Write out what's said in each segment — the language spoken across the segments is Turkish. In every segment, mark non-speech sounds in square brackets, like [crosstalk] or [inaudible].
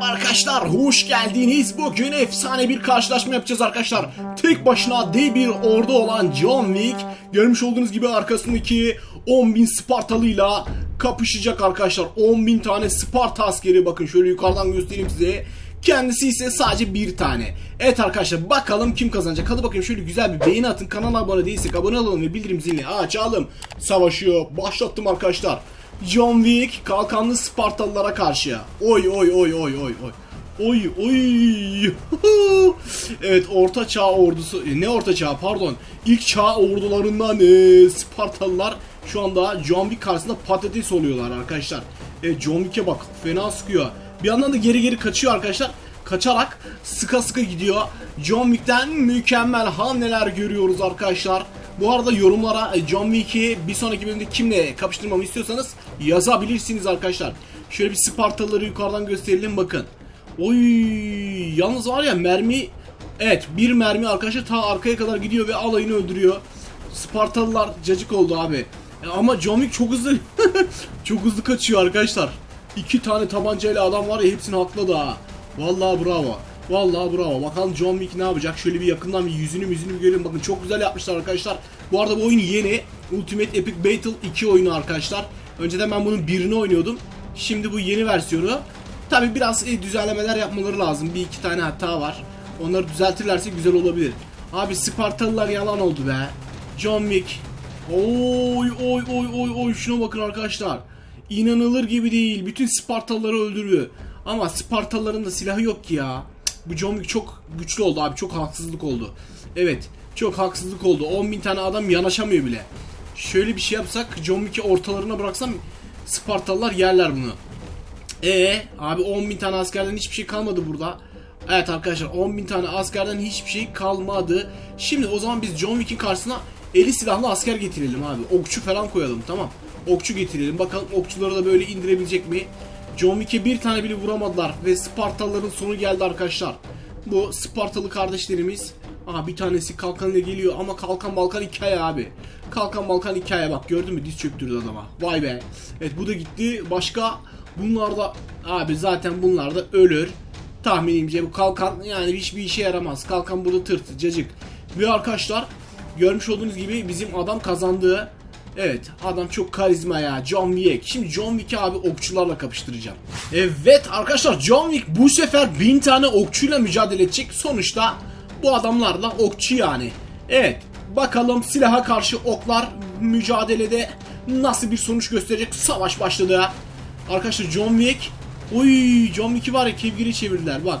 Merhaba arkadaşlar, hoş geldiniz. Bugün efsane bir karşılaşma yapacağız arkadaşlar. Tek başına dev bir ordu olan John Wick, görmüş olduğunuz gibi arkasındaki 10.000 Spartalıyla kapışacak arkadaşlar. 10.000 tane Sparta askeri bakın şöyle yukarıdan göstereyim size. Kendisi ise sadece bir tane. Evet arkadaşlar bakalım kim kazanacak. Hadi bakayım şöyle güzel bir beğeni atın. Kanala abone değilsek abone olalım ve bildirim zilini açalım. Savaşı başlattım arkadaşlar. John Wick kalkanlı Spartalılara karşı. Oy oy oy oy oy oy. Oy oy. [laughs] evet orta çağ ordusu e, ne orta çağ pardon. İlk çağ ordularından e, Spartalılar şu anda John Wick karşısında patates oluyorlar arkadaşlar. E, John Wick'e bak fena sıkıyor. Bir yandan da geri geri kaçıyor arkadaşlar. Kaçarak sıka sıka gidiyor. John Wick'ten mükemmel hamleler görüyoruz arkadaşlar. Bu arada yorumlara e, John Wick'i bir sonraki bölümde kimle kapıştırmamı istiyorsanız yazabilirsiniz arkadaşlar. Şöyle bir Spartalıları yukarıdan gösterelim bakın. Oy yalnız var ya mermi evet bir mermi arkadaşlar ta arkaya kadar gidiyor ve alayını öldürüyor. Spartalılar cacık oldu abi. E, ama John Wick çok hızlı [laughs] çok hızlı kaçıyor arkadaşlar. İki tane tabancayla adam var ya hepsini hakladı ha. Vallahi bravo. Vallahi bravo. Bakalım John Wick ne yapacak? Şöyle bir yakından bir yüzünü yüzünü bir görelim. Bakın çok güzel yapmışlar arkadaşlar. Bu arada bu oyun yeni. Ultimate Epic Battle 2 oyunu arkadaşlar. Önceden ben bunun birini oynuyordum. Şimdi bu yeni versiyonu. Tabi biraz e, düzenlemeler yapmaları lazım. Bir iki tane hata var. Onları düzeltirlerse güzel olabilir. Abi Spartalılar yalan oldu be. John Wick. Oy oy oy oy oy şuna bakın arkadaşlar. İnanılır gibi değil. Bütün Spartalıları öldürüyor. Ama Spartalıların da silahı yok ki ya. Bu John Wick çok güçlü oldu abi. Çok haksızlık oldu. Evet. Çok haksızlık oldu. 10.000 tane adam yanaşamıyor bile. Şöyle bir şey yapsak John Wick'i ortalarına bıraksam Spartalılar yerler bunu. E abi 10.000 tane askerden hiçbir şey kalmadı burada. Evet arkadaşlar 10.000 tane askerden hiçbir şey kalmadı. Şimdi o zaman biz John Wick'in karşısına eli silahlı asker getirelim abi. Okçu falan koyalım tamam. Okçu getirelim. Bakalım okçuları da böyle indirebilecek mi? John Wick'e bir tane bile vuramadılar ve Spartalıların sonu geldi arkadaşlar. Bu Spartalı kardeşlerimiz Aha bir tanesi kalkanıyla geliyor ama kalkan balkan hikaye abi. Kalkan balkan hikaye bak gördün mü diz çöktürdü adama. Vay be. Evet bu da gitti. Başka bunlar da abi zaten bunlar da ölür. Tahminimce bu kalkan yani hiçbir işe yaramaz. Kalkan burada tırt cacık. Ve arkadaşlar görmüş olduğunuz gibi bizim adam kazandığı Evet adam çok karizma ya John Wick. Şimdi John Wick'i abi okçularla kapıştıracağım. Evet arkadaşlar John Wick bu sefer bin tane okçuyla mücadele edecek. Sonuçta bu adamlarla okçu yani. Evet bakalım silaha karşı oklar mücadelede nasıl bir sonuç gösterecek. Savaş başladı. Arkadaşlar John Wick. Oy John Wick'i var ya kevgiri çevirdiler bak.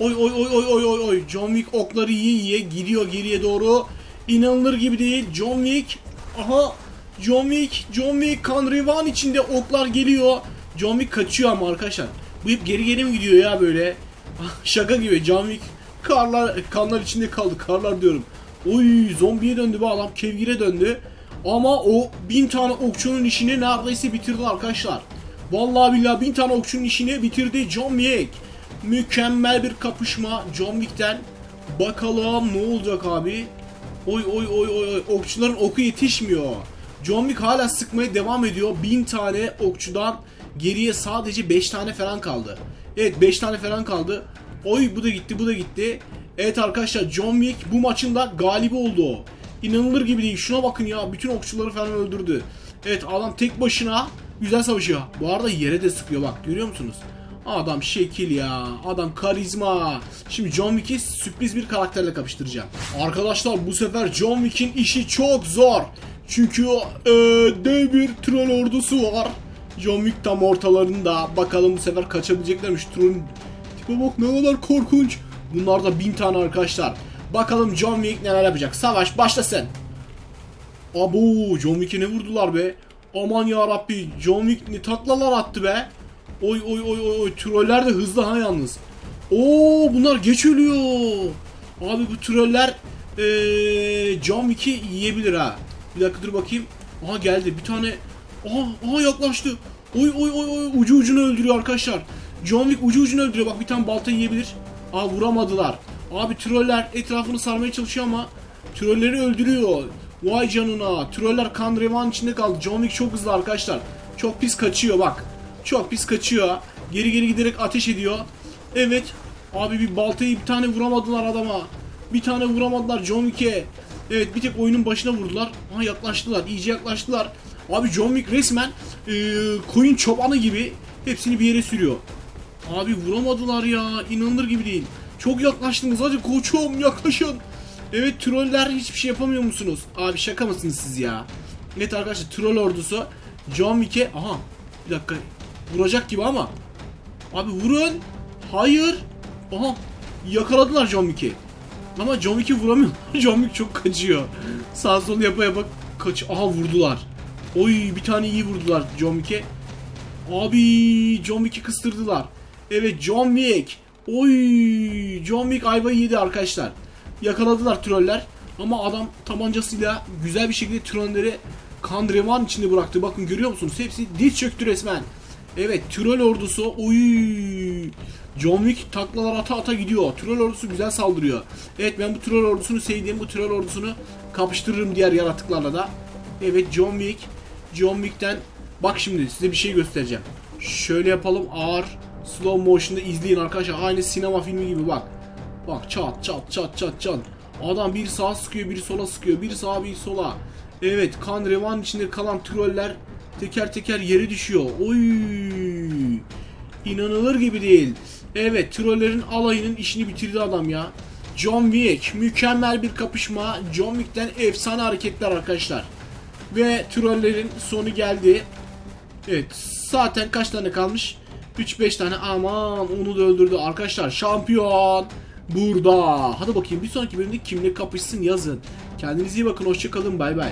Oy oy oy oy oy oy oy. John Wick okları yiye yiye gidiyor geriye doğru. İnanılır gibi değil. John Wick. Aha John Wick, John Wick kan revan içinde oklar geliyor. John Wick kaçıyor ama arkadaşlar. Bu hep geri geri mi gidiyor ya böyle? Ah, Şaka gibi John Wick karlar kanlar içinde kaldı. Karlar diyorum. Oy zombiye döndü bu adam. Kevgire döndü. Ama o bin tane okçunun işini neredeyse bitirdi arkadaşlar. Vallahi billahi bin tane okçunun işini bitirdi John Wick. Mükemmel bir kapışma John Wick'ten. Bakalım ne olacak abi. Oy oy oy oy okçuların oku yetişmiyor. John Wick hala sıkmaya devam ediyor. Bin tane okçudan geriye sadece 5 tane falan kaldı. Evet 5 tane falan kaldı. Oy bu da gitti bu da gitti. Evet arkadaşlar John Wick bu maçın da galibi oldu. İnanılır gibi değil. Şuna bakın ya bütün okçuları falan öldürdü. Evet adam tek başına güzel savaşıyor. Bu arada yere de sıkıyor bak görüyor musunuz? Adam şekil ya. Adam karizma. Şimdi John Wick'i sürpriz bir karakterle kapıştıracağım. Arkadaşlar bu sefer John Wick'in işi çok zor. Çünkü e, dev bir troll ordusu var. John Wick tam ortalarında. Bakalım bu sefer kaçabileceklermiş. Trollün tipe bak ne kadar korkunç. Bunlar da bin tane arkadaşlar. Bakalım John Wick neler yapacak. Savaş başlasın. Abo John Wick'e ne vurdular be. Aman ya Rabbi John Wick ne taklalar attı be. Oy oy oy oy oy troller de hızlı ha yalnız. Oo bunlar geç ölüyor. Abi bu troller ee, John Wick'i yiyebilir ha. Bir dakika dur bakayım. Aha geldi bir tane. Aha, aha yaklaştı. Oy oy oy oy ucu ucunu öldürüyor arkadaşlar. John Wick ucu ucunu öldürüyor. Bak bir tane balta yiyebilir. Aa vuramadılar. Abi troller etrafını sarmaya çalışıyor ama trolleri öldürüyor. Vay canına. Troller kan revan içinde kaldı. John Wick çok hızlı arkadaşlar. Çok pis kaçıyor bak. Çok pis kaçıyor. Geri geri giderek ateş ediyor. Evet. Abi bir baltayı bir tane vuramadılar adama. Bir tane vuramadılar John Wick'e. Evet bir tek oyunun başına vurdular. Aha yaklaştılar. iyice yaklaştılar. Abi John Wick resmen e, koyun çobanı gibi hepsini bir yere sürüyor. Abi vuramadılar ya. İnanılır gibi değil. Çok yaklaştınız. Hadi koçum yaklaşın. Evet troller hiçbir şey yapamıyor musunuz? Abi şaka mısınız siz ya? Evet arkadaşlar troll ordusu John Wick'e aha bir dakika vuracak gibi ama abi vurun. Hayır. Aha yakaladılar John Wick'i. Ama John Wick'i vuramıyor. [laughs] John Wick çok kaçıyor. Sağ sol yapa yapa kaç. Aha vurdular. Oy bir tane iyi vurdular John Wick'e. Abi John Wick'i kıstırdılar. Evet John Wick. Oy John Wick ayvayı yedi arkadaşlar. Yakaladılar troller. Ama adam tabancasıyla güzel bir şekilde trolleri kan revan içinde bıraktı. Bakın görüyor musunuz? Hepsi diz çöktü resmen. Evet troll ordusu. Oy John Wick taklalar ata ata gidiyor. Troll ordusu güzel saldırıyor. Evet ben bu troll ordusunu sevdiğim bu troll ordusunu kapıştırırım diğer yaratıklarla da. Evet John Wick. John Wick'ten bak şimdi size bir şey göstereceğim. Şöyle yapalım ağır slow motion'da izleyin arkadaşlar. Aynı sinema filmi gibi bak. Bak çat çat çat çat çat. Adam bir sağa sıkıyor, bir sola sıkıyor, bir sağa bir sola. Evet, kan revan içinde kalan troller teker teker yere düşüyor. Oy! İnanılır gibi değil. Evet, trollerin alayının işini bitirdi adam ya. John Wick, mükemmel bir kapışma. John Wick'ten efsane hareketler arkadaşlar. Ve trollerin sonu geldi. Evet zaten kaç tane kalmış? 3-5 tane aman onu da öldürdü arkadaşlar şampiyon burada. Hadi bakayım bir sonraki bölümde kimle kapışsın yazın. Kendinize iyi bakın hoşçakalın bay bay.